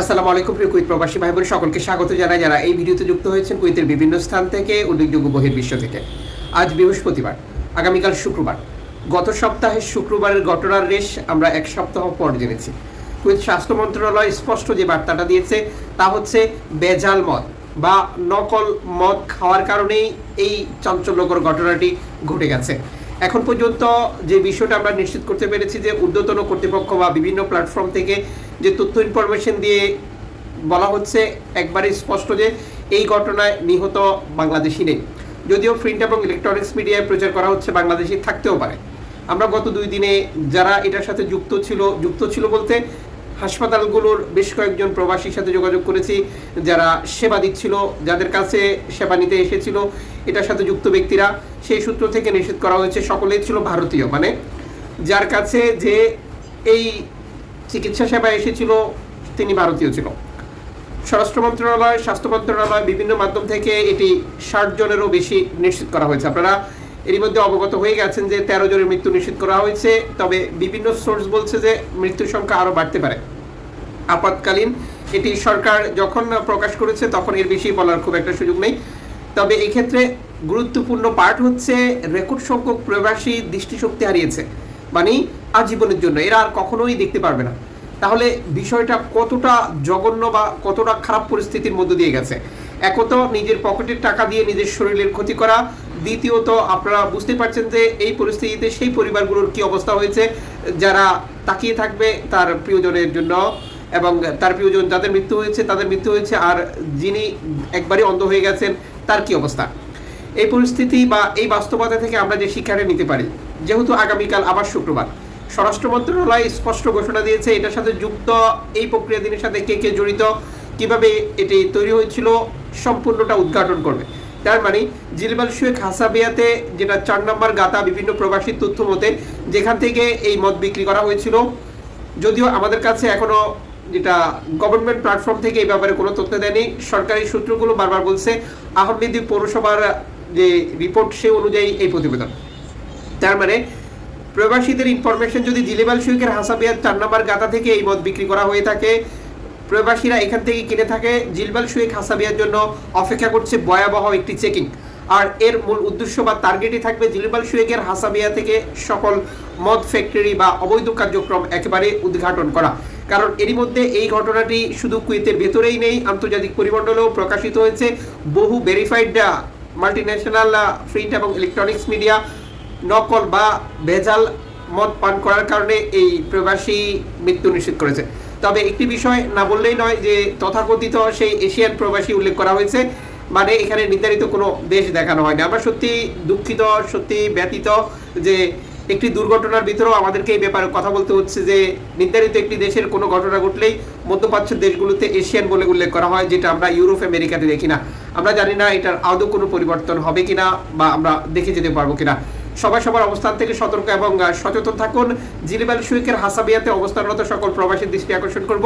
আসসালামু আলাইকুম প্রিয় কুইত প্রবাসী ভাই বোন সকলকে স্বাগত জানাই। যারা এই ভিডিওতে যুক্ত হয়েছেন কুইতের বিভিন্ন স্থান থেকে, উল্লেখযোগ্য বহির্বিশ্ব থেকে। আজ বৃহস্পতিবার, আগামীকাল শুক্রবার। গত সপ্তাহে শুক্রবারের ঘটনার রেশ আমরা এক সপ্তাহ পর জেনেছি। কুইত স্বাস্থ্য মন্ত্রণালয় স্পষ্ট যে বার্তাটা দিয়েছে, তা হচ্ছে বেজাল মদ বা নকল মদ খাওয়ার কারণেই এই চাঞ্চল্যকর ঘটনাটি ঘটে গেছে। এখন পর্যন্ত যে বিষয়টা আমরা নিশ্চিত করতে পেরেছি যে ঊর্ধ্বতন কর্তৃপক্ষ বা বিভিন্ন প্ল্যাটফর্ম থেকে যে তথ্য ইনফরমেশন দিয়ে বলা হচ্ছে, একবারে স্পষ্ট যে এই ঘটনায় নিহত বাংলাদেশি নেই। যদিও প্রিন্ট এবং ইলেকট্রনিক্স মিডিয়ায় প্রচার করা হচ্ছে, বাংলাদেশি থাকতেও পারে। আমরা গত দুই দিনে যারা এটার সাথে যুক্ত ছিল যুক্ত ছিল বলতে হাসপাতালগুলোর বেশ কয়েকজন প্রবাসীর সাথে যোগাযোগ করেছি, যারা সেবা দিচ্ছিল, যাদের কাছে সেবা নিতে এসেছিল, এটার সাথে যুক্ত ব্যক্তিরা। সেই সূত্র থেকে নিষেধ করা হয়েছে, সকলেই ছিল ভারতীয়। মানে যার কাছে যে এই চিকিৎসা সেবা এসেছিল, তিনি ভারতীয় ছিল। স্বরাষ্ট্র মন্ত্রণালয়, স্বাস্থ্য মন্ত্রণালয়, বিভিন্ন মাধ্যম থেকে এটি ষাট জনেরও বেশি নিশ্চিত করা হয়েছে। আপনারা এরই মধ্যে অবগত হয়ে গেছেন যে তেরো জনের মৃত্যু নিশ্চিত করা হয়েছে, তবে বিভিন্ন সোর্স বলছে যে মৃত্যুর সংখ্যা আরও বাড়তে পারে। আপাতকালীন এটি সরকার যখন প্রকাশ করেছে, তখন এর বেশি বলার খুব একটা সুযোগ নেই। তবে এক্ষেত্রে গুরুত্বপূর্ণ পার্ট হচ্ছে, রেকর্ড সংখ্যক প্রবাসী দৃষ্টিশক্তি হারিয়েছে মানে আজীবনের জন্য। এরা আর কখনোই দেখতে পারবে না। তাহলে বিষয়টা কতটা জঘন্য বা কতটা খারাপ পরিস্থিতির মধ্য দিয়ে গেছে? একত, নিজের পকেটের টাকা দিয়ে নিজের শরীরের ক্ষতি করা। দ্বিতীয়ত, আপনারা বুঝতে পারছেন যে এই পরিস্থিতিতে সেই পরিবারগুলোর কি অবস্থা হয়েছে, যারা তাকিয়ে থাকবে তার প্রিয়জনের জন্য এবং তার প্রিয়জন যাদের মৃত্যু হয়েছে, তাদের মৃত্যু হয়েছে আর যিনি একবারই অন্ধ হয়ে গেছেন, তার কি অবস্থা? এই পরিস্থিতি বা এই বাস্তবতা থেকে আমরা যে শিক্ষাটা নিতে পারি, যেহেতু আগামীকাল আবার শুক্রবার স্বরাষ্ট্র মন্ত্রণালয় স্পষ্ট ঘোষণা দিয়েছে, এটার সাথে যুক্ত এই প্রক্রিয়া দিনের সাথে কে কে জড়িত, কীভাবে এটি তৈরি হয়েছিল, সম্পূর্ণটা উদ্ঘাটন করবে। তার মানে জিলবাল শেখ হাসাবিয়াতে যেটা চার নম্বর গাতা বিভিন্ন প্রবাসীর তথ্য মতে, যেখান থেকে এই মদ বিক্রি করা হয়েছিল, যদিও আমাদের কাছে এখনও যেটা গভর্নমেন্ট প্ল্যাটফর্ম থেকে এই ব্যাপারে কোনো তথ্য দেয়নি, সরকারি সূত্রগুলো বারবার বলছে, আহমেদি পৌরসভার যে রিপোর্ট সে অনুযায়ী এই প্রতিবেদন। তার মানে প্রবাসীদের ইনফরমেশন যদি জিলেবাল শুইকের হাসাবিয়ার চার নম্বর গাতা থেকে এই মদ বিক্রি করা হয়ে থাকে, প্রবাসীরা এখান থেকে কিনে থাকে। জিলবাল শুয়েক হাসাবিয়ার জন্য অপেক্ষা করছে ভয়াবহ একটি চেকিং আর এর মূল উদ্দেশ্য বা টার্গেটই থাকবে জিলবাল শুয়েকের হাসাবিয়া থেকে সকল মদ ফ্যাক্টরি বা অবৈধ কার্যক্রম একেবারে উদ্ঘাটন করা। কারণ এরই মধ্যে এই ঘটনাটি শুধু কুয়েতের ভেতরেই নেই, আন্তর্জাতিক পরিমণ্ডলেও প্রকাশিত হয়েছে। বহু ভেরিফাইড মাল্টি ন্যাশনাল প্রিন্ট এবং ইলেকট্রনিক্স মিডিয়া নকল বা ভেজাল মদ পান করার কারণে এই প্রবাসী মৃত্যু নিশ্চিত করেছে। তবে একটি বিষয় না বললেই নয় যে তথাকথিত সেই এশিয়ান প্রবাসী উল্লেখ করা হয়েছে মানে এখানে নির্ধারিত কোনো দেশ দেখানো হয়নি। আমরা সত্যি দুঃখিত, সত্যি ব্যতীত যে একটি দুর্ঘটনার ভিতরেও আমাদেরকে এই ব্যাপারে কথা বলতে হচ্ছে যে নির্ধারিত একটি দেশের কোনো ঘটনা ঘটলেই মধ্যপ্রাচ্যের দেশগুলোতে এশিয়ান বলে উল্লেখ করা হয়, যেটা আমরা ইউরোপ, আমেরিকাতে দেখি না। আমরা জানি না এটার আদৌ কোনো পরিবর্তন হবে কিনা বা আমরা দেখে যেতে পারব কিনা। সবাই সবার অবস্থান থেকে সতর্ক এবং সচেতন থাকুন। জিলিবাল শুইকের হাসাবিয়াতে অবস্থানরত সকল প্রবাসীর দৃষ্টি আকর্ষণ করব।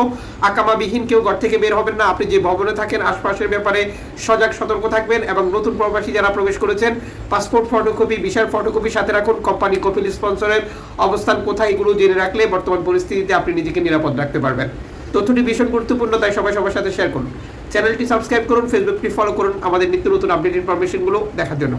আকামাবিহীন কেউ ঘর থেকে বের হবেন না। আপনি যে ভবনে থাকেন, আশপাশের ব্যাপারে সজাগ সতর্ক থাকবেন এবং নতুন প্রবাসী যারা প্রবেশ করেছেন, পাসপোর্ট ফটোকপি বিশাল ফটোকপি সাথে রাখুন। কোম্পানি কপিল স্পন্সরের অবস্থান কোথায় এগুলো জেনে রাখলে বর্তমান পরিস্থিতিতে আপনি নিজেকে নিরাপদ রাখতে পারবেন। তথ্যটি ভীষণ গুরুত্বপূর্ণ, তাই সবাই সবার সাথে শেয়ার করুন। চ্যানেলটি সাবস্ক্রাইব করুন ফেসবুকটি ফলো করুন। আমাদের নিত্য নতুন আপডেট ইনফরমেশনগুলো দেখার জন্য।